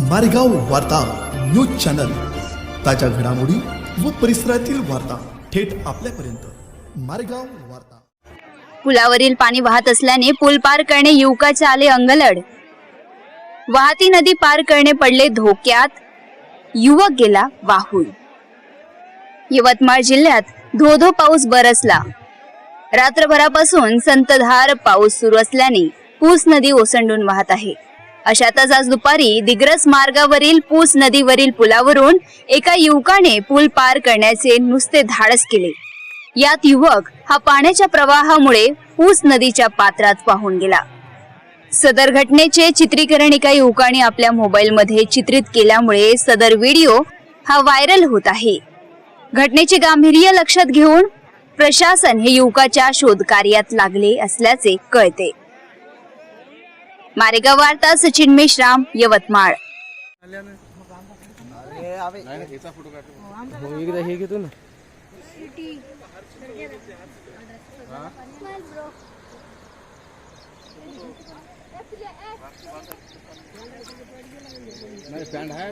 मारेगाव वार्ता news channel. ताज्या घडामोडी व परिसरातील वार्ता थेट आपल्यापर्यंत. मारेगाव वार्ता. पुलावरील पाणी वाहत असल्याने पूल पार करणे युवकाचे आले अंगलड. वाहती नदी पार करणे पडले धोक्यात. युवक गेला वाहून. यवतमाळ जिल्ह्यात धो धो पाऊस बरसला. रात्रभरापासून संतधार पाऊस सुरू असल्याने पूस नदी ओसंडून वाहत आहे. अशातच आज दुपारी दिग्रस मार्गावरील पूस नदीवरील पुलावरून एका युवकाने पूल पार करण्याचे नुसते धाडस केले. यात युवक हा पाण्याच्या प्रवाहामुळे पूस नदीच्या पात्रात वाहून गेला. सदर घटनेचे चित्रीकरण एका युवकाने आपल्या मोबाईलमध्ये चित्रित केल्यामुळे सदर व्हिडिओ हा व्हायरल होत आहे. घटनेचे गांभीर्य लक्षात घेऊन प्रशासन हे युवकाच्या शोधकार्यात लागले असल्याचे कळते. मारेगाव वार्ता सचिन मेश्राम यवतमाळ. हो एकदा हे घेतो ना नाही पॅन्ट आहे